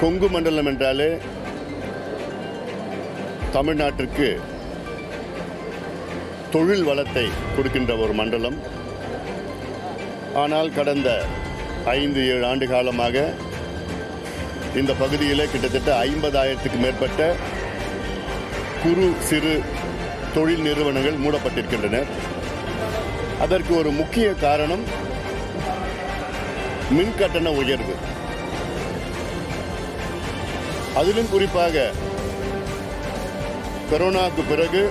கொங்கு மண்டலம் என்றாலே தமிழ்நாட்டிற்கு தொழில் வளத்தை கொடுக்கின்ற ஒரு மண்டலம். ஆனால் கடந்த ஐந்து ஏழு ஆண்டு காலமாக இந்த பகுதியில் கிட்டத்தட்ட ஐம்பதாயிரத்துக்கு மேற்பட்ட குறு சிறு தொழில் நிறுவனங்கள் மூடப்பட்டிருக்கின்றன. அதற்கு ஒரு முக்கிய காரணம் மின் கட்டண உயர்வு. அதிலும் குறிப்பாக கொரோனாவுக்கு பிறகு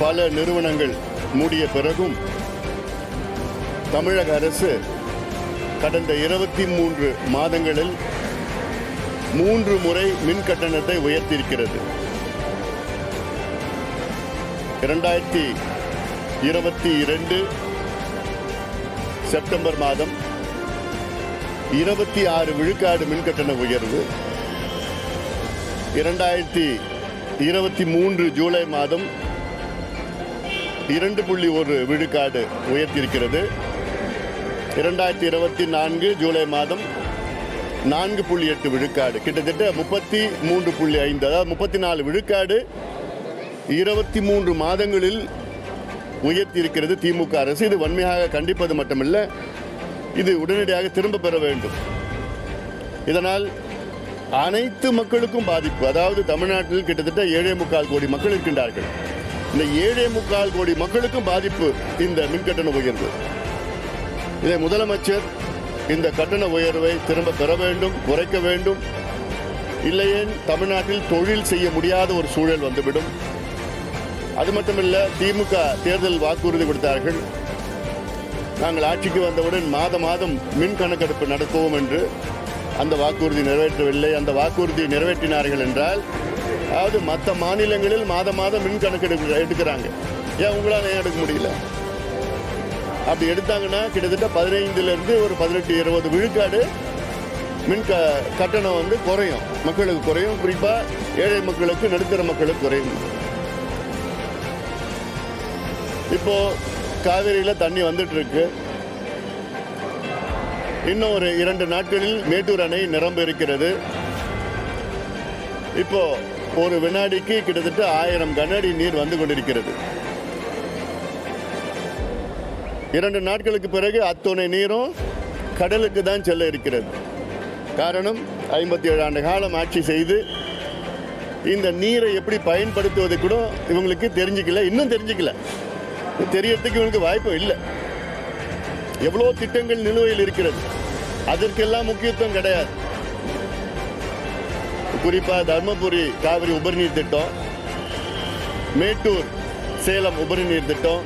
பல நிறுவனங்கள் மூடிய பிறகும் தமிழக அரசு கடந்த இருபத்தி மூன்று மாதங்களில் மூன்று முறை மின் கட்டணத்தை உயர்த்தியிருக்கிறது. இரண்டாயிரத்தி இருபத்தி இரண்டு செப்டம்பர் மாதம் இருபத்தி ஆறு விழுக்காடு மின் கட்டண உயர்வு. இரண்டாயிரத்தி இருபத்தி மூன்று ஜூலை மாதம் இரண்டு புள்ளி ஒரு விழுக்காடு உயர்த்தியிருக்கிறது. இரண்டாயிரத்தி இருபத்தி நான்கு ஜூலை மாதம் நான்கு புள்ளி எட்டு விழுக்காடு. கிட்டத்தட்ட முப்பத்தி மூன்று புள்ளி ஐந்து அதாவது முப்பத்தி நாலு விழுக்காடு இருபத்தி மூன்று மாதங்களில் உயர்த்தியிருக்கிறது திமுக அரசு. இது வன்மையாக கண்டிப்பது மட்டுமல்ல இது உடனடியாக திரும்ப பெற வேண்டும். இதனால் அனைத்து மக்களுக்கும் பாதிப்பு. அதாவது தமிழ்நாட்டில் கிட்டத்தட்ட ஏழே முக்கால் கோடி மக்கள் இருக்கின்றார்கள். இந்த ஏழே முக்கால் கோடி மக்களுக்கும் பாதிப்பு இந்த மின்கட்டண உயர்வு. இதை முதலமைச்சர் இந்த கட்டண உயர்வை திரும்ப பெற வேண்டும் குறைக்க வேண்டும். இல்லையேன் தமிழ்நாட்டில் தொழில் செய்ய முடியாத ஒரு சூழல் வந்துவிடும். அது மட்டுமல்ல திமுக தேர்தல் வாக்குறுதி கொடுத்தார்கள். நாங்கள் ஆட்சிக்கு வந்தவுடன் மாத மாதம் மின் கணக்கெடுப்பு நடத்துவோம் என்று அந்த வாக்குறுதி நிறைவேற்றவில்லை. அந்த வாக்குறுதியை நிறைவேற்றினார்கள் என்றால் அதாவது மற்ற மாநிலங்களில் மாத மாதம் மின் கணக்கெடுப்பு எடுக்கிறாங்க. ஏன் உங்களால் ஏன் எடுக்க முடியல? அப்படி எடுத்தாங்கன்னா கிட்டத்தட்ட பதினைந்துலேருந்து ஒரு பதினெட்டு இருபது விழுக்காடு மின் க கட்டணம் வந்து குறையும். மக்களுக்கு குறையும். குறிப்பாக ஏழை மக்களுக்கு நடுத்தர மக்களுக்கு குறையும். இப்போ காவிரியில் தண்ணி வந்துட்டு இருக்கு இன்னும் ஒரு இரண்டு நாட்களில் மேட்டூர் அணை நிரம்ப இருக்கிறது. இப்போ ஒரு வினாடிக்கு கிட்டத்தட்ட ஆயிரம் கனஅடி நீர் வந்து கொண்டிருக்கிறது. இரண்டு நாட்களுக்கு பிறகு அத்துணை நீரும் கடலுக்கு தான் செல்ல இருக்கிறது. காரணம் ஐம்பத்தி ஏழு ஆண்டு காலம் ஆட்சி செய்து இந்த நீரை எப்படி பயன்படுத்துவது கூட இவங்களுக்கு தெரிஞ்சுக்கல இன்னும் தெரிஞ்சுக்கல. தெரியறதுக்கு இவனுக்கு வாய்ப்பு இல்லை. எவ்வளோ திட்டங்கள் நிலுவையில் இருக்கிறது. அதற்கெல்லாம் முக்கியத்துவம் கிடையாது. குறிப்பாக தர்மபுரி காவிரி உபரிநீர் திட்டம் மேட்டூர் சேலம் உபரிநீர் திட்டம்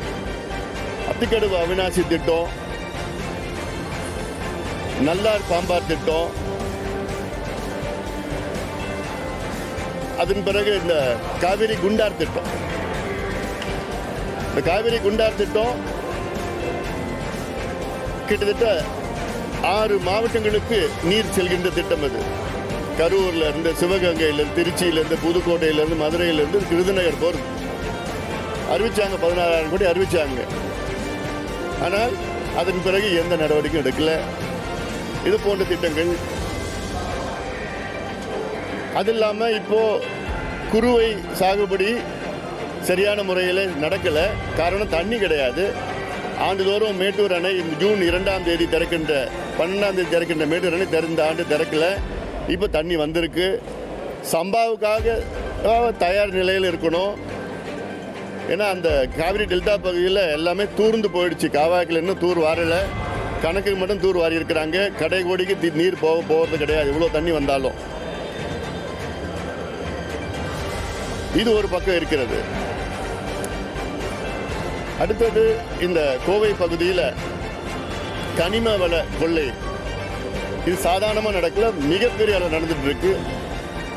அத்திக்கடுவு அவினாசி திட்டம் நல்லார் பாம்பார் திட்டம். அதன் பிறகு இந்த காவிரி குண்டார் திட்டம். இந்த காவிரி குண்டார் திட்டம் கிட்டத்தட்ட ஆறு மாவட்டங்களுக்கு நீர் செல்கின்ற திட்டம் அது. கரூர்ல இருந்து சிவகங்கையில இருந்து திருச்சியில இருந்து விருதுநகர் போறது அறிவிச்சாங்க பதினாறாயிரம் கோடி அறிவிச்சாங்க. ஆனால் அதன் பிறகு எந்த நடவடிக்கையும் எடுக்கல. இது போன்ற திட்டங்கள். அது இல்லாமல் இப்போ குருவை சாகுபடி சரியான முறையில் நடக்கலை. காரணம் தண்ணி கிடையாது. ஆண்டுதோறும் மேட்டூர் அணை ஜூன் இரண்டாம் தேதி திறக்கின்ற பன்னெண்டாம் தேதி திறக்கின்ற மேட்டூர் அணை திறந்த ஆண்டு திறக்கல. இப்போ தண்ணி வந்திருக்கு. சம்பாவுக்காக தயார் நிலையில் இருக்கணும். ஏன்னா அந்த காவிரி டெல்டா பகுதியில் எல்லாமே தூர்ந்து போயிடுச்சு. காவாய்க்கில் இன்னும் தூர் வரலை. கணக்குக்கு மட்டும் தூர் வாரி இருக்கிறாங்க கடை கோடிக்கு நீர் போக போகிறது கிடையாது. இவ்வளோ தண்ணி வந்தாலும். இது ஒரு பக்கம் இருக்கிறது. அடுத்தது இந்த கோவை பகுதியில் கனிம வள கொள்ளை. இது சாதாரணமாக நடக்கல மிகப்பெரிய அளவு நடந்துட்டு இருக்கு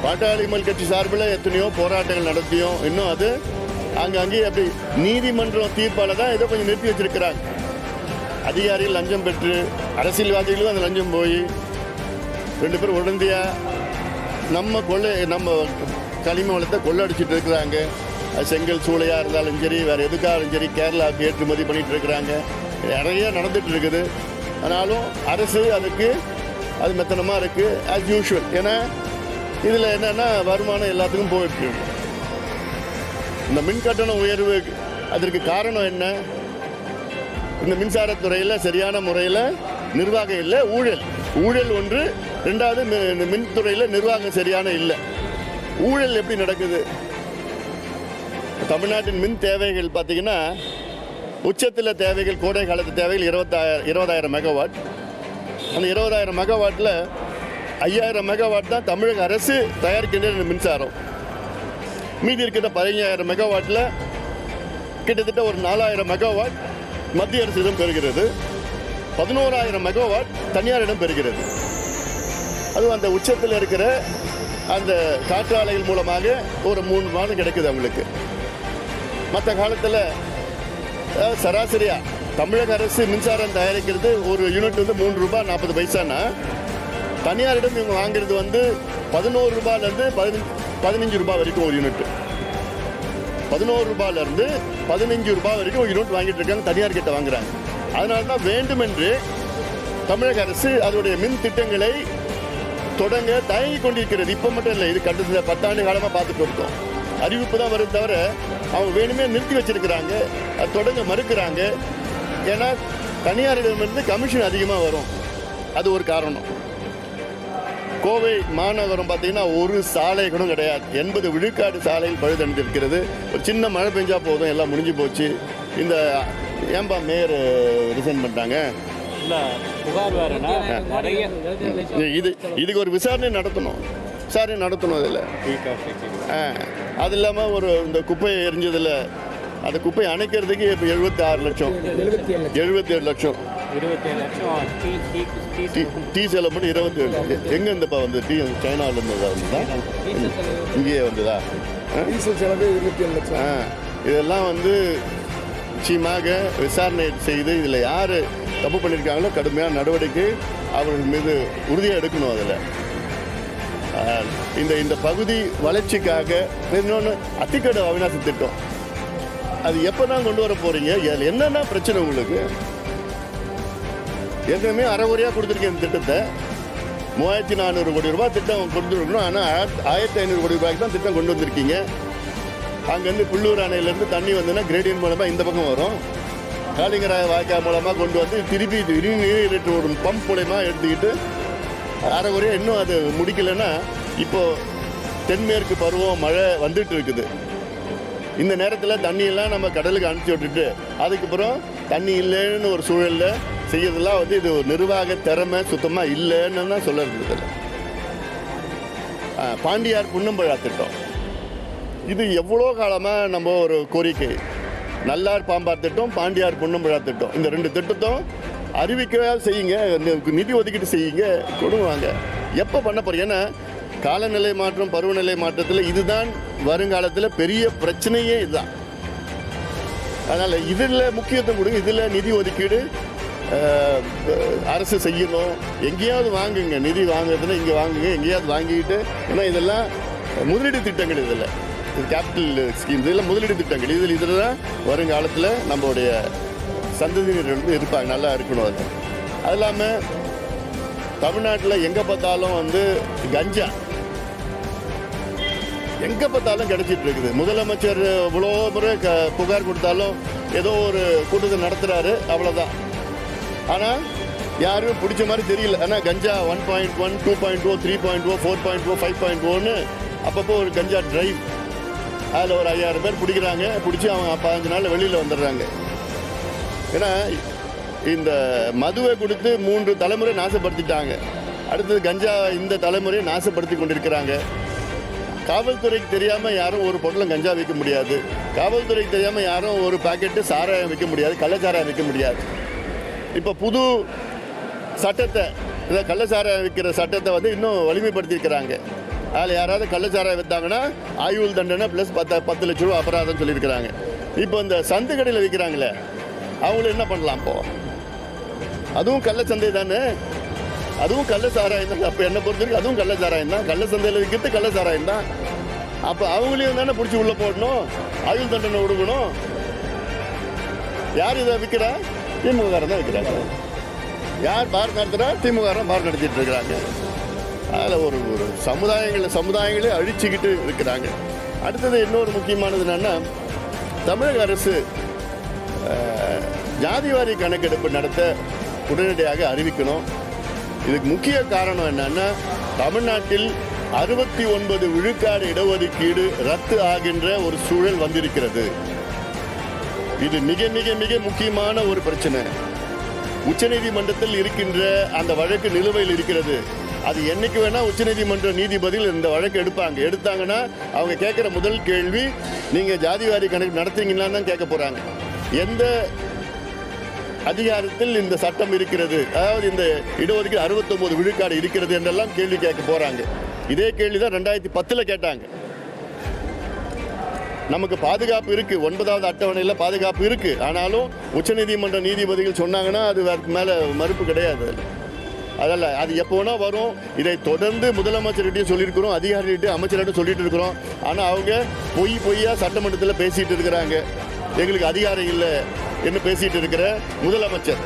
பாட்டாளிமல் கட்சி சார்பில் எத்தனையோ போராட்டங்கள் நடத்தியும் இன்னும் அது அங்கங்கே அப்படி நீதிமன்றம் தீர்ப்பால் தான் இதை கொஞ்சம் நிறுத்தி வச்சிருக்கிறாங்க. அதிகாரிகள் லஞ்சம் பெற்று அரசியல்வாதிகளும் அந்த லஞ்சம் போய் ரெண்டு பேரும் உடந்தையாக நம்ம கொள்ளை நம்ம களிம வளத்தை கொள்ளடிச்சிட்டு இருக்கிறாங்க. செங்கல் சூளையாக இருந்தாலும் சரி வேறு எதுக்காக சரி கேரளாவுக்கு ஏற்றுமதி பண்ணிட்டு இருக்கிறாங்க. நிறைய நடந்துட்டு இருக்குது. ஆனாலும் அரசு அதுக்கு அது மெத்தனமாக இருக்குது ஆஸ் யூஷுவல் ஏன்னா இதில் என்னென்னா வருமானம் எல்லாத்துக்கும் போயிட்டு இந்த மின் கட்டண உயர்வு அதற்கு காரணம் என்ன? இந்த மின்சாரத்துறையில் சரியான முறையில் நிர்வாகம் இல்லை ஊழல். ஊழல் ஒன்று. ரெண்டாவது மி- இந்த மின்துறையில் நிர்வாகம் சரியான இல்லை. ஊழல் எப்படி நடக்குது? தமிழ்நாட்டின் மின் தேவைகள் பார்த்தீங்கன்னா உச்சத்தில் தேவைகள் கோடை காலத்து தேவைகள் இருபத்தாயிரம் இருபதாயிரம் மெகாவாட் அந்த இருபதாயிரம் மெகாவாட்டில் ஐயாயிரம் மெகாவாட் தான் தமிழக அரசு தயாரிக்கின்ற மின்சாரம். மீதி இருக்கிற பதினஞ்சாயிரம் மெகாவாட்டில் கிட்டத்தட்ட ஒரு நாலாயிரம் மெகாவாட் மத்திய அரசிடம் பெறுகிறது. பதினோராயிரம் மெகாவாட் தனியாரிடம் பெறுகிறது. அதுவும் அந்த உச்சத்தில் இருக்கிற அந்த காற்றாலைகள் மூலமாக ஒரு மூணு மாதம் கிடைக்குது அவங்களுக்கு. மற்ற காலத்தில் சராசரியாக தமிழக அரசு மின்சாரம் தயாரிக்கிறது ஒரு யூனிட் வந்து மூணு ரூபாய் நாற்பது பைசானா? தனியாரிடம் இவங்க வாங்குறது வந்து பதினோரு ரூபாயிலேருந்து பதினஞ்சு பதினஞ்சு ரூபாய் வரைக்கும் ஒரு யூனிட் பதினோரு ரூபாயிலேருந்து பதினஞ்சு ரூபாய் வரைக்கும் ஒரு யூனிட் வாங்கிட்டு இருக்காங்க தனியார் கிட்ட வாங்குறாங்க. அதனால தான் வேண்டுமென்று தமிழக அரசு அதனுடைய மின் திட்டங்களை தொடங்க தயங்கி கொண்டிருக்கிறது. இப்போ மட்டும் இல்லை இது கடந்த பத்தாண்டு காலமாக பார்த்துட்டு இருக்கோம். அறிவிப்பு தான் வருது தவிர அவங்க வேணுமே நிறுத்தி வச்சிருக்கிறாங்க. அது தொடங்க மறுக்கிறாங்க. ஏன்னா தனியாரிடமிருந்து கமிஷன் அதிகமாக வரும். அது ஒரு காரணம். கோவை மாநகரம் பார்த்தீங்கன்னா ஒரு சாலை கூட கிடையாது. எண்பது விழுக்காடு சாலையில் பழுதடைந்திருக்கிறது. ஒரு சின்ன மழை பெஞ்சா போதும் எல்லாம் முடிஞ்சு போச்சு. இந்த ஏன்பா மேயர் ரிசைன் பண்ணிட்டாங்க? இது இதுக்கு ஒரு விசாரணை நடத்தணும். விசாரணை நடத்தணும் அதில். அது இல்லாமல் ஒரு இந்த குப்பையை எரிஞ்சதில் அந்த குப்பையை அணைக்கிறதுக்கு இப்போ எழுபத்தி ஆறு லட்சம். எழுபத்தி ஏழு லட்சம். டீ செலவு மட்டும் இருபத்தி ஏழு எங்கே இருந்தப்பா வந்து டீ சைனாவில் இருந்ததா வந்ததா? இங்கேயே வந்ததா? ஆ? டீசல் செலவு இருபத்தி ஏழு லட்சம். ஆ. இதெல்லாம் வந்து நிச்சயமாக விசாரணை செய்து இதில் யார் தப்பு பண்ணியிருக்காங்களோ கடுமையான நடவடிக்கை அவர்கள் மீது உறுதியாக எடுக்கணும் அதில். இந்த இந்த பகுதி வளர்ச்சிக்காக இன்னொன்று அத்திக்கடை அவினாசி திட்டம் அது எப்போ தான் கொண்டு வர போகிறீங்க அதில் என்னென்ன பிரச்சனை உங்களுக்கு ஏற்கனவே அரைகுறையாக கொடுத்துருக்கேன் இந்த திட்டத்தை மூவாயிரத்தி நானூறு கோடி ரூபாய் திட்டம் கொடுத்துருக்கணும் ஆனால் ஆயிரத்தி ஐநூறு கோடி ரூபாய்க்கு தான் திட்டம் கொண்டு வந்திருக்கீங்க அங்கேருந்து புள்ளூர் அணையிலேருந்து தண்ணி வந்ததுன்னா கிரேடியன் மூலமாக இந்த பக்கம் வரும் காளிங்கராய வாய்க்கால் மூலமாக கொண்டு வந்து திருப்பி நீரேற்று ஒரு பம்ப் மூலயமா எடுத்துக்கிட்டு அரைகுறையாக இன்னும் அது முடிக்கலைன்னா இப்போ தென்மேற்கு பருவம் மழை வந்துட்டு இருக்குது. இந்த நேரத்தில் தண்ணியெல்லாம் நம்ம கடலுக்கு அனுப்பிச்சி விட்டுட்டு அதுக்கப்புறம் தண்ணி இல்லைன்னு ஒரு சூழலில் செய்யறதெல்லாம் வந்து இது ஒரு நிர்வாக திறமை சுத்தமாக இல்லைன்னு தான் சொல்லுறது பாண்டியார் புன்னம்பழா திட்டம். இது எவ்வளோ காலமாக நம்ம ஒரு கோரிக்கை? நல்லார் பாம்பார் திட்டம் பாண்டியார் பொன்னம்பழா திட்டம். இந்த ரெண்டு திட்டத்தும் அறிவிக்கவே செய்யுங்க நிதி ஒதுக்கீடு செய்யுங்க கொடுவாங்க எப்போ பண்ண போகிறீங்க ஏன்னா காலநிலை மாற்றம் பருவநிலை மாற்றத்தில் இதுதான் வருங்காலத்தில் பெரிய பிரச்சனையே இதுதான். அதனால் இதில் முக்கியத்துவம் கொடுங்க. இதில் நிதி ஒதுக்கீடு அரசு செய்யணும். எங்கேயாவது வாங்குங்க. நிதி வாங்குறதுல இங்கே வாங்குங்க எங்கேயாவது வாங்கிக்கிட்டு. ஏன்னா இதெல்லாம் முதலீடு திட்டங்கள் இதில். இது கேபிட்டல் ஸ்கீம்ஸ் இதெல்லாம் முதலீடு திட்டங்கள். இதில் இதில் தான் வருங்காலத்தில் நம்மளுடைய சந்ததியினர் வந்து இருப்பாங்க. நல்லா இருக்கணும் அது. அது இல்லாமல் தமிழ்நாட்டில் எங்கே பார்த்தாலும் வந்து கஞ்சா. எங்கே பார்த்தாலும் கிடைச்சிட்டு இருக்குது. முதலமைச்சர் இவ்வளோ முறை க புகார் கொடுத்தாலும் ஏதோ ஒரு கூட்டத்தை நடத்துகிறாரு அவ்வளோதான் ஆனால் யாரும் பிடிச்ச மாதிரி தெரியல. ஆனால் கஞ்சா one point one two point O three point O four point O five point ஓன்னு அப்பப்போ ஒரு கஞ்சா டிரைவ் அதில் ஒரு ஐயாயிரம் பேர் பிடிக்கிறாங்க. பிடிச்சி அவங்க பதினஞ்சு நாள் வெளியில் வந்துடுறாங்க. ஏன்னா இந்த மதுவை கொடுத்து மூன்று தலைமுறை நாசப்படுத்திட்டாங்க. அடுத்தது கஞ்சா இந்த தலைமுறையை நாசப்படுத்தி கொண்டிருக்கிறாங்க. காவல்துறைக்கு தெரியாமல் யாரும் ஒரு பொருளும் கஞ்சா விற்க முடியாது. காவல்துறைக்கு தெரியாமல் யாரும் ஒரு பாக்கெட்டு சாராயம் விற்க முடியாது. கள்ளச்சாராயம் விற்க முடியாது. இப்போ புது சட்டத்தை இந்த கள்ளச்சாராயம் விற்கிற சட்டத்தை வந்து இன்னும் வலிமைப்படுத்தியிருக்கிறாங்க. அதில் யாராவது கள்ளச்சாராயம் விற்றாங்கன்னா ஆயுள் தண்டனை ப்ளஸ் பத்து பத்து லட்ச ரூபா அபராதம் சொல்லியிருக்கிறாங்க. இப்போ இந்த சந்து கடையில் விற்கிறாங்களே அவங்கள என்ன பண்ணலாம் இப்போது அதுவும் கள்ளச்சந்தை தானே? அதுவும் கள்ள சாராயம் தான். அப்போ என்ன பொறுத்த வரைக்கும் அதுவும் கள்ள சாராயம் தான். கள்ள சந்தையில் விற்கிறது கள்ள சாராயம் தான். அப்போ அவங்களையும் தானே பிடிச்சி உள்ளே போடணும். ஆயுள் தண்டனை கொடுக்கணும் யார் இதை விற்கிறா திமுககாரன் தான் விற்கிறாங்க யார் பார் நடத்துகிறா திமுக பார் நடத்திட்டு இருக்கிறாங்க. அதில் ஒரு ஒரு சமுதாயங்களை சமுதாயங்களே அழிச்சுக்கிட்டு இருக்கிறாங்க. அடுத்தது இன்னொரு முக்கியமானது என்னென்னா தமிழக அரசு ஜாதிவாரி கணக்கெடுப்பு நடத்த உடனடியாக அறிவிக்கணும். இதுக்கு முக்கிய காரணம் என்னன்னா தமிழ்நாட்டில் அறுபத்தி ஒன்பது விழுக்காடு இடஒதுக்கீடு ரத்து ஆகின்ற ஒரு சூழல் வந்திருக்கிறது. இது மிக மிக மிக முக்கியமான ஒரு பிரச்சனை. உச்சநீதிமன்றத்தில் இருக்கின்ற அந்த வழக்கு நிலுவையில் இருக்கிறது. அது என்னைக்கு வேணா உச்சநீதிமன்ற நீதிபதியில் இந்த வழக்கு எடுப்பாங்க. எடுத்தாங்கன்னா அவங்க கேட்குற முதல் கேள்வி நீங்கள் ஜாதிவாரி கணக்கு நடத்துறீங்களான்னு தான் கேட்க போகிறாங்க எந்த அதிகாரத்தில் இந்த சட்டம் இருக்கிறது. அதாவது இந்த இடஒதுக்கீடு அறுபத்தொம்போது விழுக்காடு இருக்கிறது என்றெல்லாம் கேள்வி கேட்க போறாங்க. இதே கேள்வி தான் ரெண்டாயிரத்தி பத்தில் கேட்டாங்க. நமக்கு பாதுகாப்பு இருக்கு. ஒன்பதாவது அட்டவணையில் பாதுகாப்பு இருக்கு. ஆனாலும் உச்சநீதிமன்ற நீதிபதிகள் சொன்னாங்கன்னா அது அதுக்கு மேலே மறுப்பு கிடையாது. அதுல. அதல்ல அது எப்போ வரும். இதை தொடர்ந்து முதலமைச்சர்கிட்டையும் சொல்லியிருக்கிறோம். அதிகாரிகிட்டையும் அமைச்சர்கிட்ட சொல்லிட்டு இருக்கிறோம். ஆனால் அவங்க பொய் பொய்யா சட்டமன்றத்தில் பேசிட்டு இருக்கிறாங்க. எங்களுக்கு அதிகாரம் இல்லை என்று பேசிட்டு இருக்கிற முதலமைச்சர்.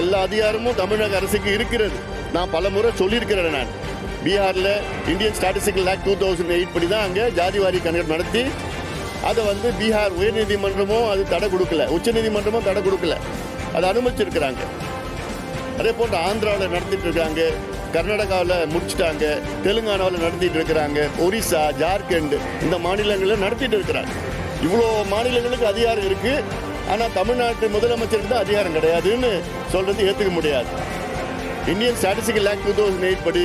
எல்லா அதிகாரமும் தமிழக அரசுக்கு இருக்கிறது. நான் பல முறை சொல்லியிருக்கிறேன் நான். பீகாரில் Indian statistical act two thousand eight படி தான் அங்கே ஜாதிவாரி கணக்கு நடத்தி அதை வந்து பீகார் உயர்நீதிமன்றமும் அது தடை கொடுக்கல. உச்சநீதிமன்றமும் தடை கொடுக்கல. அதை அனுமதிச்சிருக்கிறாங்க. அதே போன்று ஆந்திராவில் நடத்திட்டு இருக்காங்க கர்நாடகாவில் முடிச்சிட்டாங்க தெலுங்கானாவில் நடத்திட்டு இருக்கிறாங்க ஒரிசா ஜார்க்கண்ட் இந்த மாநிலங்களில் நடத்திட்டு இருக்கிறாங்க. இவ்வளோ மாநிலங்களுக்கு அதிகாரம் இருக்கு. ஆனால் தமிழ்நாட்டு முதலமைச்சருக்கு தான் அதிகாரம் கிடையாதுன்னு சொல்றது ஏற்றுக்க முடியாது. Indian statistical act two thousand eight படி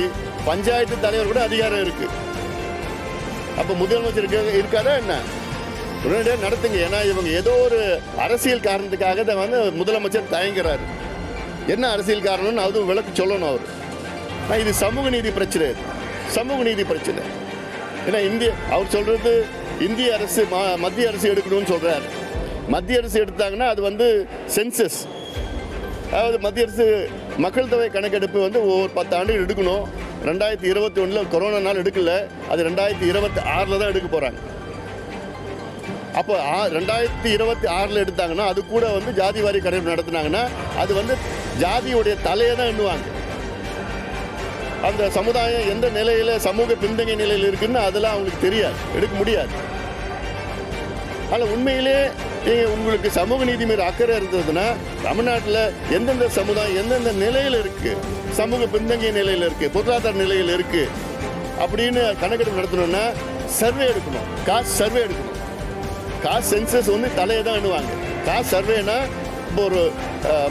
பஞ்சாயத்து தலைவர் கூட அதிகாரம் இருக்கு. அப்போ முதலமைச்சருக்கு இருக்காதா என்ன? உடனடியாக நடத்துங்க. ஏன்னா இவங்க ஏதோ ஒரு அரசியல் காரணத்துக்காக தான் வந்து முதலமைச்சர் தயங்குறாரு. என்ன அரசியல் காரணம்னு அதுவும் விளக்கு சொல்லணும் அவர். ஆனால் இது சமூக நீதி பிரச்சனை. சமூக நீதி பிரச்சனை. ஏன்னா இந்திய அவர் சொல்கிறது இந்திய அரசு மத்திய அரசு எடுக்கணும்னு சொல்கிறார் மத்திய அரசு எடுத்தாங்கன்னா அது வந்து சென்சஸ் அதாவது மத்திய அரசு மக்கள் தொகை கணக்கெடுப்பு வந்து ஒவ்வொரு பத்து ஆண்டு எடுக்கணும். ரெண்டாயிரத்தி இருபத்தி ஒன்றில் கொரோனானால எடுக்கல. அது ரெண்டாயிரத்தி இருபத்தி ஆறில் தான் எடுக்க போகிறாங்க அப்போ ஆ- ரெண்டாயிரத்தி இருபத்தி ஆறில் எடுத்தாங்கன்னா அது கூட வந்து ஜாதி வாரி கணக்கு நடத்தினாங்கன்னா அது வந்து ஜாதியுடைய தலையை தான் எண்ணுவாங்க. அந்த சமுதாயம் எந்த நிலையில் சமூக பின்தங்கிய நிலையில் இருக்குன்னு அதெல்லாம் அவங்களுக்கு தெரியாது. எடுக்க முடியாது. ஆனால் உண்மையிலே நீங்கள் உங்களுக்கு சமூக நீதி மீது அக்கறை இருந்ததுன்னா தமிழ்நாட்டில் எந்தெந்த சமுதாயம் எந்தெந்த நிலையில் இருக்கு சமூக பின்தங்கிய நிலையில் இருக்கு பொருளாதார நிலையில் இருக்கு அப்படின்னு கணக்கெடுப்பு நடத்தணும்னா சர்வே எடுக்கணும். காசு சர்வே எடுக்கணும். காசு சென்சஸ் வந்து தலையை தான் எண்ணுவாங்க. காசு சர்வேனா இப்போ ஒரு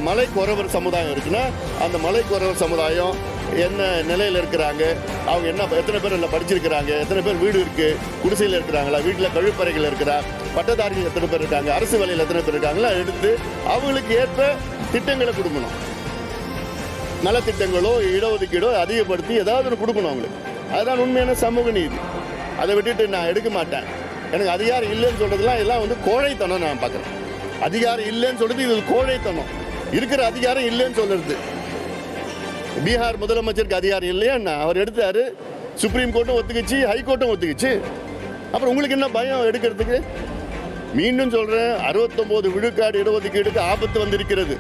மலை குறவர் சமுதாயம் இருக்குன்னா அந்த மலை குறவர் சமுதாயம் என்ன நிலையில் இருக்கிறாங்க? அவங்க என்ன எத்தனை பேர் இல்லை படிச்சிருக்கிறாங்க? எத்தனை பேர் வீடு இருக்கு? குடிசையில் இருக்கிறாங்களா? வீட்டில் கழிப்பறைகள் இருக்கிறா பட்டதாரிகள் எத்தனை பேர் இருக்காங்க? அரசு வேலையில் எத்தனை பேர் இருக்காங்களா? எடுத்து அவங்களுக்கு ஏற்ப திட்டங்களை கொடுக்கணும். நலத்திட்டங்களோ இடஒதுக்கீடோ அதிகப்படுத்தி ஏதாவது ஒன்று கொடுக்கணும் அவங்களுக்கு. அதுதான் உண்மையான சமூக நீதி. அதை விட்டுட்டு நான் எடுக்க மாட்டேன். எனக்கு அதிகாரம் இல்லைன்னு சொல்கிறதுலாம் எல்லாம் வந்து கோழைத்தனம் நான் பார்க்குறேன். அதிகாரம் இல்லைன்னு சொல்கிறது இது கோழைத்தனம். இருக்கிற அதிகாரம் இல்லைன்னு சொல்கிறது பீகார் முதலமைச்சருக்கு அதிகாரம் இல்லையான்னா அவர் எடுத்தாரு. சுப்ரீம் கோர்ட்டும் ஒத்துக்குச்சு ஹைகோர்ட்டும் ஒத்துக்குச்சு. அப்புறம் உங்களுக்கு என்ன பயம் எடுக்கிறதுக்கு? மீண்டும் சொல்கிறேன் அறுபத்தொம்போது விழுக்காடு இடஒதுக்கீடுக்கு ஆபத்து வந்திருக்கிறது.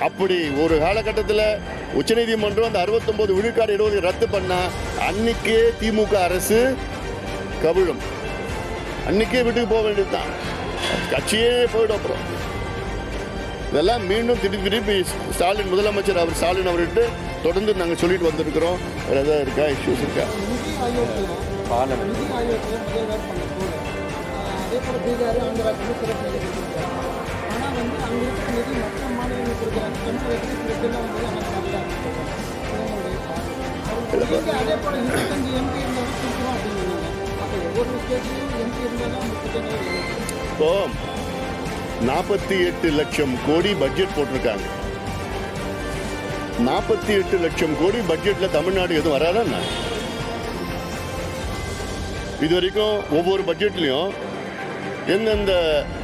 அப்படி ஒரு காலகட்டத்தில் உச்சநீதிமன்றம் அந்த அறுபத்தொம்போது விழுக்காடு இடஒதுக்கீடு ரத்து பண்ணா அன்னைக்கே திமுக அரசு கவிழும். அன்னைக்கே வீட்டுக்கு போக வேண்டியதுதான். கட்சியே போயிடும் அப்புறம். இதெல்லாம் மீண்டும் திருப்பி திருப்பி ஸ்டாலின் முதலமைச்சர் அவர் ஸ்டாலின் அவர்கிட்ட தொடர்ந்து நாங்கள் சொல்லிட்டு வந்திருக்கிறோம். வேறு ஏதாவது இருக்கா? இஷ்யூஸ் அதே போல் இருபத்தஞ்சு எம்பி இருந்தாலும் கொடுக்குறோம் அப்படின்னு ஒவ்வொரு ஸ்டேட்லையும் எம்பி இருந்தாலும் இருக்கு. இப்போ நாற்பத்தி எட்டு லட்சம் கோடி பட்ஜெட் போட்டிருக்காங்க. நாற்பத்தி எட்டு லட்சம் கோடி பட்ஜெட்ல தமிழ்நாடு எதுவும் வராதா இது வரைக்கும் ஒவ்வொரு பட்ஜெட்லையும் எந்தெந்த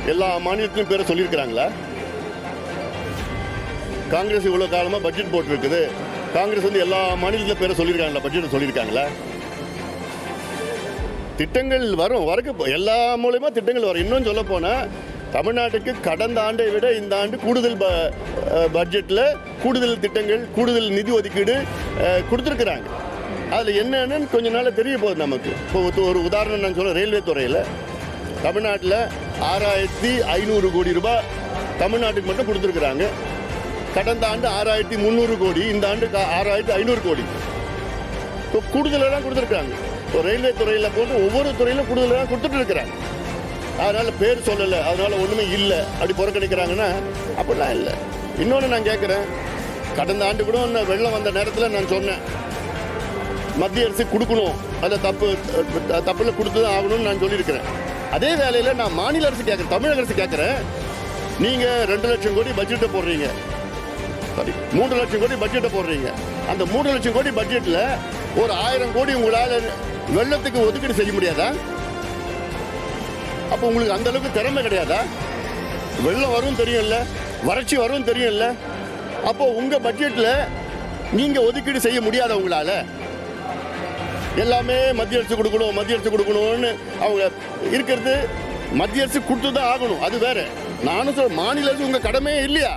எல்லா மாநிலத்திலும் பேரை சொல்லியிருக்கிறாங்களா? காங்கிரஸ் இவ்வளோ காலமாக பட்ஜெட் போட்டிருக்குது. காங்கிரஸ் வந்து எல்லா மாநிலத்தில் பேரை சொல்லியிருக்காங்களா? பட்ஜெட் சொல்லியிருக்காங்களா? திட்டங்கள் வரும் வரக்கு எல்லா மூலயமா திட்டங்கள் வரும். இன்னும் சொல்ல போனால் தமிழ்நாட்டுக்கு கடந்த ஆண்டை விட இந்த ஆண்டு கூடுதல் ப பட்ஜெட்டில் கூடுதல் திட்டங்கள் கூடுதல் நிதி ஒதுக்கீடு கொடுத்துருக்குறாங்க. அதில் என்னன்னு கொஞ்ச நாள் தெரிய போகுது நமக்கு. இப்போ ஒரு- உதாரணம் நான் சொல்ல ரயில்வே துறையில். தமிழ்நாட்டில் ஆறாயிரத்தி ஐநூறு கோடி ரூபாய் தமிழ்நாட்டுக்கு மட்டும் கொடுத்துருக்குறாங்க. கடந்த ஆண்டு ஆறாயிரத்தி முந்நூறு கோடி இந்த ஆண்டு ஆறாயிரத்தி ஐநூறு கோடி. இப்போ கூடுதலாக கொடுத்துருக்காங்க இப்போ ரயில்வே துறையில் போட்டு ஒவ்வொரு துறையிலும் கூடுதலாக கொடுத்துட்டு இருக்கிறாங்க. அதனால் பேர் சொல்லலை. அதனால் ஒன்றுமே இல்லை. அப்படி புறக்கணிக்கிறாங்கன்னா அப்படிலாம் இல்லை. இன்னொன்று நான் கேட்குறேன் கடந்த ஆண்டு கூட இன்னும் வெள்ளம் வந்த நேரத்தில் நான் சொன்னேன். மத்திய அரசு கொடுக்கணும். அதில் தப்பு தப்பில் கொடுத்து தான் ஆகணும்னு நான் சொல்லியிருக்கிறேன். அதே வேலையில் நான் மாநில அரசு கேட்குறேன் தமிழக அரசு கேட்குறேன் நீங்கள் ரெண்டு லட்சம் கோடி பட்ஜெட்டை போடுறீங்க. சாரி மூன்று லட்சம் கோடி பட்ஜெட்டை போடுறீங்க. அந்த மூன்று லட்சம் கோடி பட்ஜெட்டில் ஒரு ஆயிரம் கோடி உங்களால் வெள்ளத்துக்கு ஒதுக்கீடு செய்ய முடியாதா? அப்போ உங்களுக்கு அந்த அளவுக்கு திறமை கிடையாதா? வெள்ளம் வரும் தெரியும்ல வறட்சி வரும் தெரியும்ல. அப்போ உங்க பட்ஜெட்ல நீங்க ஒதுக்கீடு செய்ய முடியாத உங்களால? எல்லாமே மத்திய அரசு கொடுக்கணும் மத்திய அரசு கொடுக்கணும்னு அவங்க இருக்கிறது மத்திய அரசு கொடுத்து தான் ஆகணும். அது வேற. நானும் சொல்ல மாநில அரசு உங்க கடமையே இல்லையா?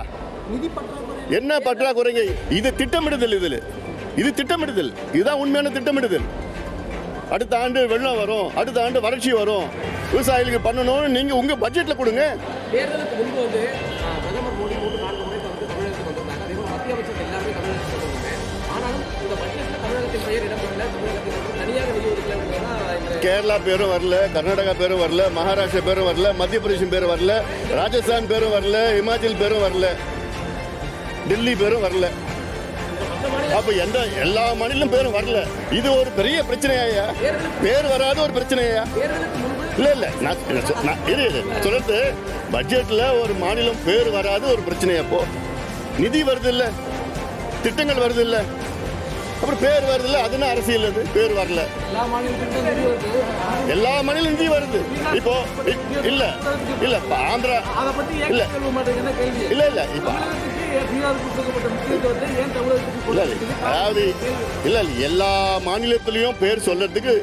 என்ன பற்றாக்குறைங்க? இது திட்டமிடுதல் இதில். இது திட்டமிடுதல். இதுதான் உண்மையான திட்டமிடுதல். அடுத்த ஆண்டு வெள்ளம் வரும். அடுத்த ஆண்டு வறட்சி வரும். விவசாயிகளுக்கு பண்ணணும்னு நீங்கள் உங்கள் பட்ஜெட்டில் கொடுங்க. தேர்தலுக்கு முன்பு வந்து ஆஹ், பிரதமர் மோடி மூன்று நான்கு முறை வந்து தமிழகத்துக்கு வந்திருந்தாங்க. அதே போல் மத்திய அமைச்சர்கள் எல்லாருமே தமிழகத்துக்கு வந்திருந்தாங்க. ஆனாலும் இந்த பட்ஜெட்டில் தமிழகத்தின் பெயர் இடம்பெறல. தமிழகத்தில் வந்து தனியாக நிதி ஒதுக்கல அப்படிங்கிறதா இந்த கேரளா பேரும் வரல கர்நாடகா பேரும் வரல மகாராஷ்டிரா பேரும் வரல மத்திய பிரதேசம் பேரும் வரல ராஜஸ்தான் பேரும் வரல இமாச்சல் பேரும் வரல டெல்லி பேரும் வரல. அப்ப எந்த எல்லா மாநிலம் பேரும் வரல. இது ஒரு பெரிய பிரச்சனையா பேர் வராத ஒரு பிரச்சனையா இல்ல இல்ல. நான் இரு சொல்றது பட்ஜெட்ல ஒரு மாநிலம் பேர் வராத ஒரு பிரச்சனை அப்போ நிதி வருது இல்ல திட்டங்கள் வருது இல்ல அப்புறம் பேர் வருது இல்ல அதுன்னு அரசியல் அது? பேர் வரல. எல்லா மாநிலம் நிதி வருது. இப்போ இல்ல இல்ல. ஆந்திரா இல்ல. இல்ல இல்ல. இப்போ அதாவது இல்லை எல்லா மாநிலத்திலையும் பேர் சொல்கிறதுக்கு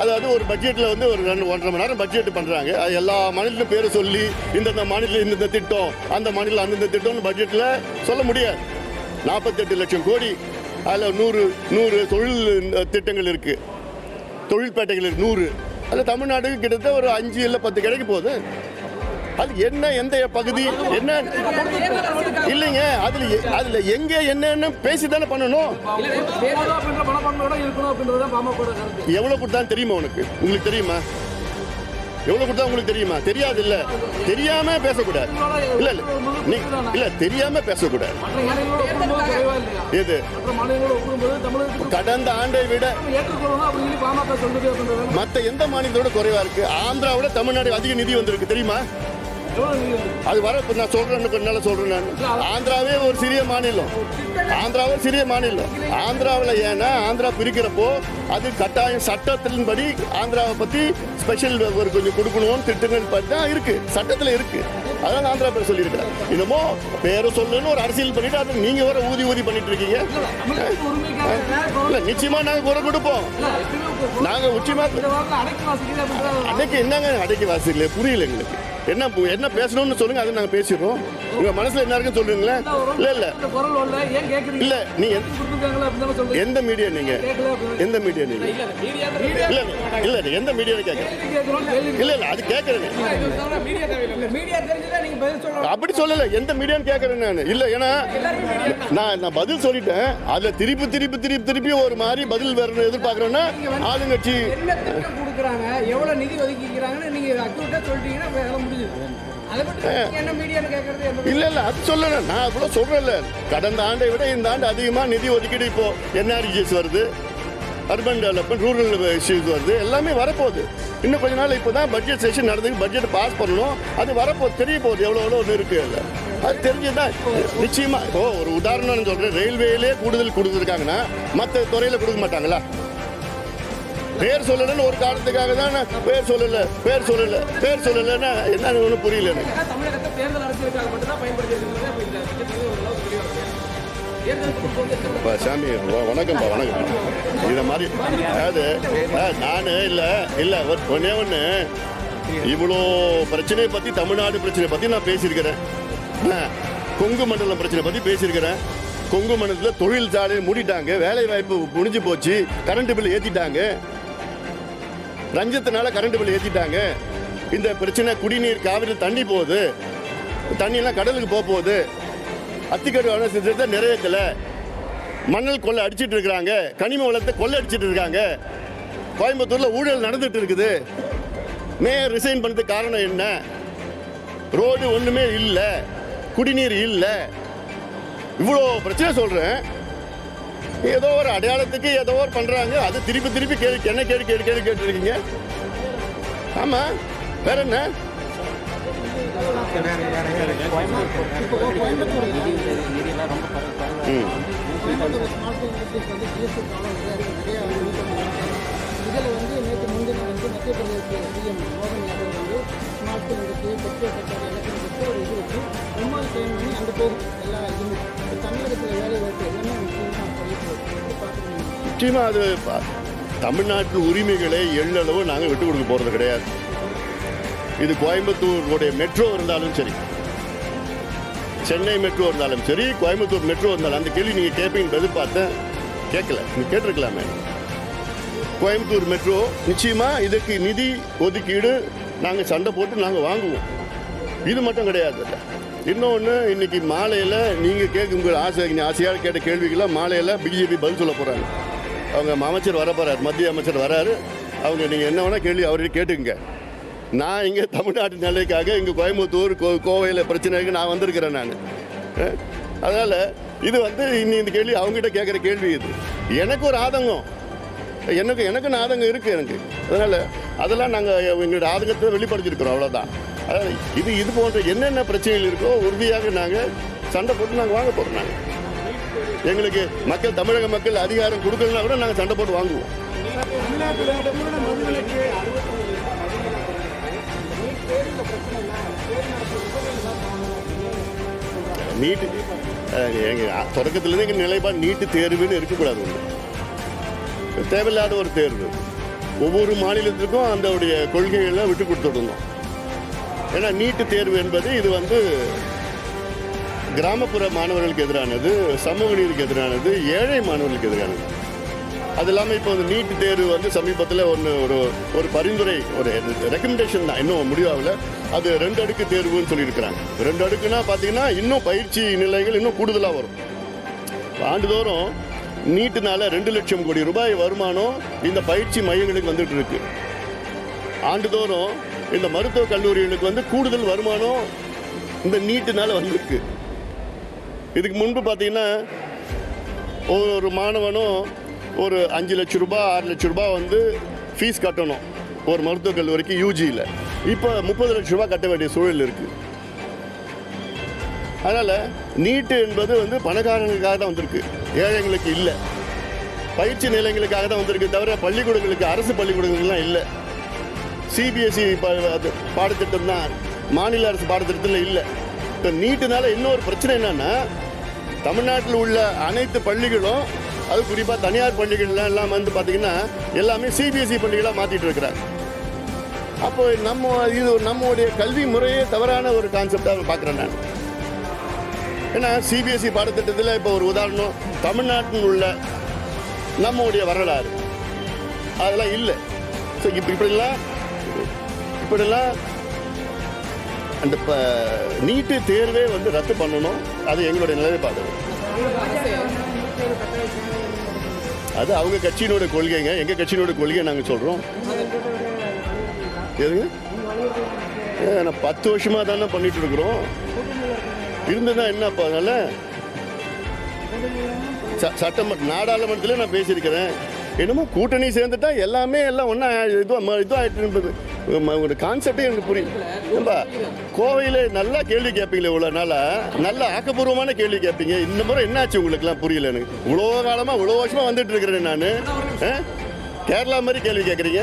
அதாவது ஒரு பட்ஜெட்டில் வந்து ஒரு ரெண்டு ஒன்றரை மணி நேரம் பட்ஜெட் பண்ணுறாங்க அது எல்லா மாநிலத்திலும் பேரை சொல்லி இந்தந்த மாநிலத்தில் இந்தந்த திட்டம் அந்த மாநிலம் அந்தந்த திட்டம்னு பட்ஜெட்டில் சொல்ல முடியாது. நாற்பத்தெட்டு லட்சம் கோடி அதில் நூறு நூறு தொழில் திட்டங்கள் இருக்குது தொழில்பேட்டைகள் இருக்குது நூறு. அதில் தமிழ்நாடு கிட்டத்தட்ட ஒரு அஞ்சு இல்லை பத்து கிடைக்க போகுது. அது என்ன எந்த பகுதி என்ன? இல்லைங்க அதுல அதுல எங்க என்னன்னு பேசி தானே பண்ணணும். எவ்வளவு கொடுத்தான்னு தெரியுமா உனக்கு? உங்களுக்கு தெரியுமா? எவ்வளவு கொடுத்தா உங்களுக்கு தெரியுமா? தெரியாது இல்ல தெரியாம பேசக்கூடாது. இல்ல இல்ல. நீ இல்ல தெரியாம பேசக்கூடாது. எது? கடந்த ஆண்டை விட மத்த எந்த மாநிலத்தோட குறைவா இருக்கு? ஆந்திராவோட தமிழ்நாடு அதிக நிதி வந்திருக்கு. தெரியுமா? அது வர இப்போ நான் சொல்றேன்னு கொஞ்ச நாள் சொல்றேன் நான். ஆந்திராவே ஒரு சிறிய மாநிலம். ஆந்திராவே சிறிய மாநிலம். ஆந்திராவில் ஏன்னா ஆந்திரா பிரிக்கிறப்போ அது கட்டாயம் சட்டத்தின்படி ஆந்திராவை பத்தி ஸ்பெஷல் ஒரு கொஞ்சம் கொடுக்கணும்னு திட்டங்கள் பார்த்து தான் இருக்கு. சட்டத்தில் இருக்கு. அதான் ஆந்திரா பேர் சொல்லியிருக்கேன் என்னமோ பேரை சொல்லுன்னு ஒரு அரசியல் பண்ணிட்டு அதை நீங்க வர ஊதி ஊதி பண்ணிட்டு இருக்கீங்க. இல்ல நிச்சயமா நாங்க குரல் கொடுப்போம். நாங்க உச்சிமா அன்னைக்கு என்னங்க அடைக்கி வாசிக்கல புரியல எங்களுக்கு. என்ன என்ன பேசணும்னு சொல்லுங்க அது நாங்கள் பேசிடுறோம். உங்க மனசுல என்ன இருக்குன்னு சொல்றீங்களேன் இல்ல இல்ல இல்ல. நீ எந்த- மீடியா நீங்க? எந்த மீடியா நீங்க? இல்ல இல்ல இல்ல எந்த மீடியா கேள்வி இல்ல இல்ல அது நீங்க சொல்லணும். அப்படி சொல்லல எந்த மீடியான்னு கேட்கறேன் நான். இல்ல ஏன்னா நான் நான் பதில் சொல்லிட்டேன். அதுல திருப்பி திருப்பி திருப்பி திருப்பி ஒரு மாதிரி பதில் வரணும் எதிர்பார்க்கறேன்னா ஆளுங்கட்சி எவ்வளவு நிதி ஒதுக்கிக்கிறாங்கன்னு நீங்க அக்யூரேட்டா சொல்லிட்டீங்கன்னா முடிஞ்சுது. இல்லை இல்லை இல்ல இல்ல அது சொல்லல. நான் அவ்வளவு சொல்கிறேன்ல கடந்த ஆண்டை விட இந்த ஆண்டு அதிகமா நிதி ஒதுக்கீடு இப்போ என்ஆர்ஜிஎஸ் வருது அர்பன் டெவலப்மெண்ட் ரூரல் இஷ்யூஸ் வருது எல்லாமே வரப்போகுது. இன்னும் கொஞ்ச நாள் இப்போ தான் பட்ஜெட் செஷன் நடந்து பட்ஜெட் பாஸ் பண்ணணும். அது வரப்போகுது தெரிய போகுது எவ்வளோ எவ்வளோ ஒன்று இருக்கு அதில் அது தெரிஞ்சுதான். நிச்சயமாக இப்போ ஒரு உதாரணம்னு சொல்கிறேன் ரயில்வேலே கூடுதல் கொடுத்துருக்காங்கன்னா மற்ற துறையில் கொடுக்க மாட்டாங்களா? பேர் சொல்லலன்னு ஒரு காரணத்துக்காக தான் பேர் சொல்லல பேர் சொல்லல பேர் சொல்லலைன்னா என்னன்னு ஒன்றும் புரியல எனக்கு. சாமி வணக்கம்ப்பா வணக்கம் இதை மாதிரி அதாவது நான் இல்லை இல்லை ஒரு ஒன்றே இவ்வளோ பிரச்சனையை பற்றி தமிழ்நாடு பிரச்சனை பற்றி நான் பேசியிருக்கிறேன். கொங்கு மண்டலம் பிரச்சனை பற்றி பேசியிருக்கிறேன். கொங்கு மண்டலத்தில் தொழில் சாலையை மூடிட்டாங்க வேலை வாய்ப்பு முடிஞ்சு போச்சு கரண்ட் பில் ஏற்றிட்டாங்க ரஞ்சத்தினால கரண்ட் பில் ஏற்றிட்டாங்க இந்த பிரச்சனை குடிநீர் காவிரி தண்ணி போகுது. தண்ணியெல்லாம் கடலுக்கு போக போகுது. அத்திக்கடு அணை திட்டத்தை நிறைவேற்றலை மணல் கொள்ளை அடிச்சிட்டு இருக்கிறாங்க. கனிம வளத்தை கொள்ளை அடிச்சிட்டு இருக்காங்க. கோயம்புத்தூரில் ஊழல் நடந்துட்டு இருக்குது. மேயர் ரிசைன் பண்ணது காரணம் என்ன? ரோடு ஒன்றுமே இல்லை. குடிநீர் இல்லை. இவ்வளோ பிரச்சனை சொல்கிறேன் ஏதோ ஒரு அடையாளத்துக்கு ஏதோ ஒரு பண்ணுறாங்க அது திருப்பி திருப்பி கேள்வி என்ன கேள்வி கேள்வி கேள்வி கேட்டுருக்கீங்க? ஆமாம் வேற என்ன? இதில் வந்து நேற்று முன்தினம் வந்து மத்திய பிரதேச சிஎம் மோகன் யாதவ் வந்து smart phone industry petrol sector எல்லாத்தையும் வச்சு ஒரு இது வச்சு ரொம்ப சைன் பண்ணி அங்கே போகும் எல்லா இதுவுமே இப்போ தமிழகத்தில் வேலை வாய்ப்பு எல்லாமே முக்கியமாக நிச்சயமாக அது தமிழ்நாட்டு உரிமைகளை எள்ளளவு நாங்கள் விட்டு கொடுக்க போகிறது கிடையாது. இது கோயம்புத்தூருடைய மெட்ரோ இருந்தாலும் சரி சென்னை மெட்ரோ இருந்தாலும் சரி கோயம்புத்தூர் மெட்ரோ இருந்தாலும் அந்த கேள்வி நீங்கள் கேட்பீங்கன்னு எதிர்பார்த்தேன் கேட்கல நீங்கள் கேட்டிருக்கலாமே. கோயம்புத்தூர் மெட்ரோ நிச்சயமாக இதுக்கு நிதி ஒதுக்கீடு நாங்கள் சண்டை போட்டு நாங்கள் வாங்குவோம். இது மட்டும் கிடையாது. இன்னொன்று இன்னைக்கு மாலையில் நீங்கள் கேட்க உங்கள் ஆசை ஆசையாக கேட்ட கேள்விக்கெல்லாம் மாலையில் பிஜேபி பதில் சொல்ல போகிறாங்க அவங்க அமைச்சர் வர போகிறார் மத்திய அமைச்சர் வராரு. அவங்க நீங்கள் என்ன வேணால் கேள்வி அவர்கிட்ட கேட்டுக்குங்க. நான் இங்கே தமிழ்நாட்டு நிலைக்காக இங்கே கோயம்புத்தூர் கோ கோவையில் பிரச்சனைக்கு நான் வந்திருக்கிறேன் நான். அதனால் இது வந்து இன்னி இந்த கேள்வி அவங்ககிட்ட கேட்குற கேள்வி இது. எனக்கு ஒரு ஆதங்கம். எனக்கு எனக்கு ஆதங்கம் இருக்குது எனக்கு. அதனால் அதெல்லாம் நாங்கள் எங்களோட ஆதங்கத்தை வெளிப்படுத்திருக்கிறோம் அவ்வளோதான் இது இது போன்ற என்னென்ன பிரச்சனைகள் இருக்கோ உறுதியாக நாங்கள் சண்டை போட்டு நாங்கள் வாங்க போகிறோம் நாங்கள் எங்களுக்கு மக்கள் தமிழக மக்கள் அதிகாரம் கொடுக்கலனா கூட நாங்கள் சண்டை போட்டு வாங்குவோம். நீட்டு எங்கள் தொடக்கத்துலேருந்து எங்கள் நிலைப்பாடு நீட்டு தேர்வுன்னு இருக்கக்கூடாது ஒன்று தேவையில்லாத ஒரு தேர்வு. ஒவ்வொரு மாநிலத்திற்கும் அதோடைய கொள்கைகளை விட்டு கொடுத்துடணும். ஏன்னா நீட்டு தேர்வு என்பது இது வந்து கிராமப்புற மாணவர்களுக்கு எதிரானது சமூக நீதிக்கு எதிரானது ஏழை மாணவர்களுக்கு எதிரானது. அது இல்லாமல் இப்போ வந்து நீட் தேர்வு வந்து சமீபத்தில் ஒன்று ஒரு ஒரு பரிந்துரை ஒரு ரெக்கமெண்டேஷன் தான். இன்னும் முடிவாகல. அது ரெண்டு அடுக்கு தேர்வுன்னு சொல்லியிருக்கிறாங்க. ரெண்டு அடுக்குன்னா பார்த்தீங்கன்னா இன்னும் பயிற்சி நிலைகள் இன்னும் கூடுதலாக வரும். ஆண்டுதோறும் நீட்டுனால ரெண்டு லட்சம் கோடி ரூபாய் வருமானம் இந்த பயிற்சி மையங்களுக்கு வந்துட்டு இருக்கு. ஆண்டுதோறும் இந்த மருத்துவக் கல்லூரிகளுக்கு வந்து கூடுதல் வருமானம் இந்த நீட்டுனால வந்திருக்கு. இதுக்கு முன்பு பார்த்தீங்கன்னா ஒரு மாணவனும் ஒரு அஞ்சு லட்ச ரூபா ஆறு லட்ச ரூபா வந்து ஃபீஸ் கட்டணும் ஒரு மருத்துவக் கல்லூரிக்கு யூஜியில் இப்போ முப்பது லட்ச ரூபா கட்ட வேண்டிய சூழல் இருக்குது அதனால் நீட்டு என்பது வந்து பணக்காரங்களுக்காக தான் வந்திருக்கு. ஏழைங்களுக்கு இல்லை. பயிற்சி நிலையங்களுக்காக தான் வந்திருக்கு தவிர பள்ளிக்கூடங்களுக்கு அரசு பள்ளிக்கூடங்கள்லாம் இல்லை. சிபிஎஸ்சி பாடத்திட்டம் தான். மாநில அரசு பாடத்திட்டத்தில் இல்லை. இப்போ நீட்டுனால இன்னொரு பிரச்சனை என்னன்னா தமிழ்நாட்டில் உள்ள அனைத்து பள்ளிகளும் அது குறிப்பாக தனியார் பள்ளிகள்லாம் எல்லாம் வந்து பார்த்திங்கன்னா எல்லாமே சிபிஎஸ்சி பள்ளிகளாக மாற்றிட்டு இருக்கிறாங்க. அப்போ நம்ம இது நம்முடைய கல்வி முறையே தவறான ஒரு கான்செப்டாக பார்க்குறேன் நான். ஏன்னா சிபிஎஸ்சி பாடத்திட்டத்தில் இப்போ ஒரு உதாரணம் தமிழ்நாட்டில் உள்ள நம்முடைய வரலாறு. அதெல்லாம் இல்லை. ஸோ இப்போ இப்படிலாம் இப்படிலாம் அந்த ப நீட்டு தேர்வே வந்து ரத்து பண்ணணும். அது எங்களுடைய நிலைப்பாடு. அது அவங்க கட்சியினோட கொள்கைங்க. எங்கள் கட்சியினோட கொள்கையை நாங்கள் சொல்கிறோம் எதுங்க? நான் பத்து வருஷமாக தானே பண்ணிட்டு இருக்கிறோம். இருந்ததுன்னா என்னப்பா அதனால? ச- சட்டமன்ற நாடாளுமன்றத்தில் நான் பேசியிருக்கிறேன். என்னமோ கூட்டணி சேர்ந்துட்டா எல்லாமே எல்லாம் ஒன்றா இதுவாக இதுவாகிட்டு ஒரு கான்செப்டே எனக்கு புரியுது ஏன்பா கோவையில் நல்லா கேள்வி கேட்பீங்களே இவ்வளோ நாளாக நல்ல ஆக்கப்பூர்வமான கேள்வி கேட்பீங்க இந்த முறை என்னாச்சு உங்களுக்குலாம் புரியல எனக்கு? இவ்வளோ காலமாக இவ்வளோ வருஷமாக வந்துட்டு இருக்கிறேன் நான். கேரளா மாதிரி கேள்வி கேட்குறீங்க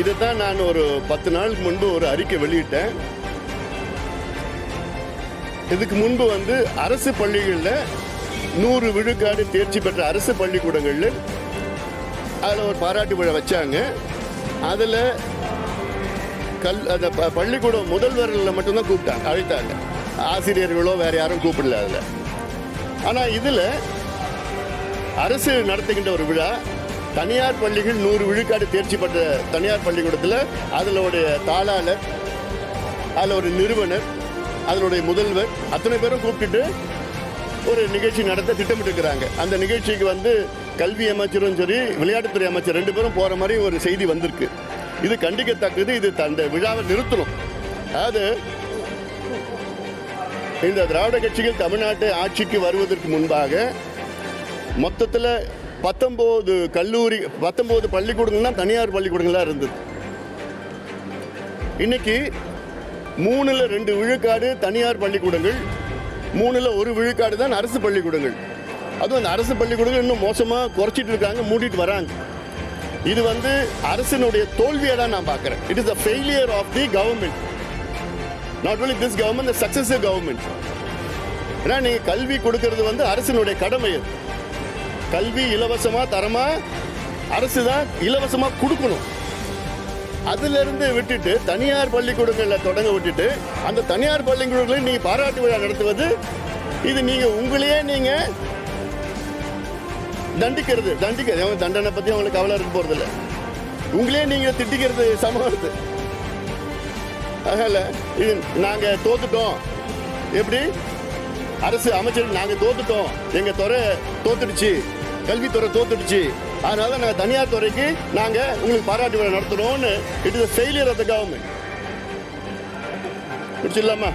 இதை தான் நான் ஒரு பத்து நாளுக்கு முன்பு ஒரு அறிக்கை வெளியிட்டேன். இதுக்கு முன்பு வந்து அரசு பள்ளிகளில் நூறு விழுக்காடு தேர்ச்சி பெற்ற அரசு பள்ளிக்கூடங்களில் அதில் ஒரு பாராட்டு விழா வச்சாங்க. அதில் கல் அந்த ப- பள்ளிக்கூடம் முதல்வர்களில் மட்டும்தான் கூப்பிட்டாங்க அழைத்தாங்க. ஆசிரியர்களோ வேற யாரும் கூப்பிடல அதில். ஆனால் இதில் அரசு நடத்துகின்ற ஒரு விழா தனியார் பள்ளிகள் நூறு விழுக்காடு தேர்ச்சி பெற்ற தனியார் பள்ளிக்கூடத்தில் அதில் உடைய தாளாளர் அதில் ஒரு நிறுவனர் அதனுடைய முதல்வர் அத்தனை பேரும் கூப்பிட்டுட்டு ஒரு நிகழ்ச்சி நடத்த திட்டமிட்டிருக்கிறாங்க. அந்த நிகழ்ச்சிக்கு வந்து கல்வி அமைச்சரும் சரி விளையாட்டுத்துறை அமைச்சர் ரெண்டு பேரும் போகிற மாதிரி ஒரு செய்தி வந்திருக்கு. இது கண்டிக்கத்தக்கது இது அந்த விழாவை நிறுத்தணும். அதாவது இந்த திராவிட கட்சிகள் தமிழ்நாட்டு ஆட்சிக்கு வருவதற்கு முன்பாக மொத்தத்தில் பத்தொம்போது கல்லூரி பத்தொம்போது பள்ளிக்கூடங்கள்லாம் தனியார் பள்ளிக்கூடங்களாக இருந்தது. இன்னைக்கு மூணுல ரெண்டு விழுக்காடு தனியார் பள்ளிக்கூடங்கள் மூணுல ஒரு விழுக்காடு தான் அரசு பள்ளிக்கூடங்கள். அதுவும் அந்த அரசு பள்ளிக்கூடங்கள் இன்னும் மோசமாக குறைச்சிட்டு இருக்காங்க மூடிட்டு வராங்க. இது வந்து அரசினுடைய தோல்வியை தான் நான் பார்க்குறேன் it is a failure of the government not only this government the successive government ஏன்னா நீங்கள் கல்வி கொடுக்கறது வந்து அரசினுடைய கடமை கல்வி இலவசமாக தரமாக அரசு தான் இலவசமாக கொடுக்கணும். அதிலிருந்து விட்டுட்டு தனியார் பள்ளிக்கூடங்களில் தொடங்க விட்டுட்டு அந்த தனியார் பள்ளிக்கூடங்களில் நீங்கள் பாராட்டு விழா நடத்துவது இது நீங்கள் உங்களையே நீங்கள் தண்டிக்கிறது. தண்டிக்கிறது. அவங்க தண்டனை பற்றி அவங்களுக்கு கவலை இருக்க போகிறதில்ல உங்களே நீங்கள் திட்டிக்கிறது சமூகத்து. அதனால் இது நாங்கள் தோத்துட்டோம். எப்படி? அரசு அமைச்சர் நாங்கள் தோத்துட்டோம். எங்கள் துறை தோத்துடுச்சு. கல்வித்துறை தோத்துடுச்சு. அதனால நாங்கள் தனியார் துறைக்கு நாங்கள் உங்களுக்கு பாராட்டு விழா நடத்துகிறோம்னு it is failure of the government முடிச்சிடலாமா?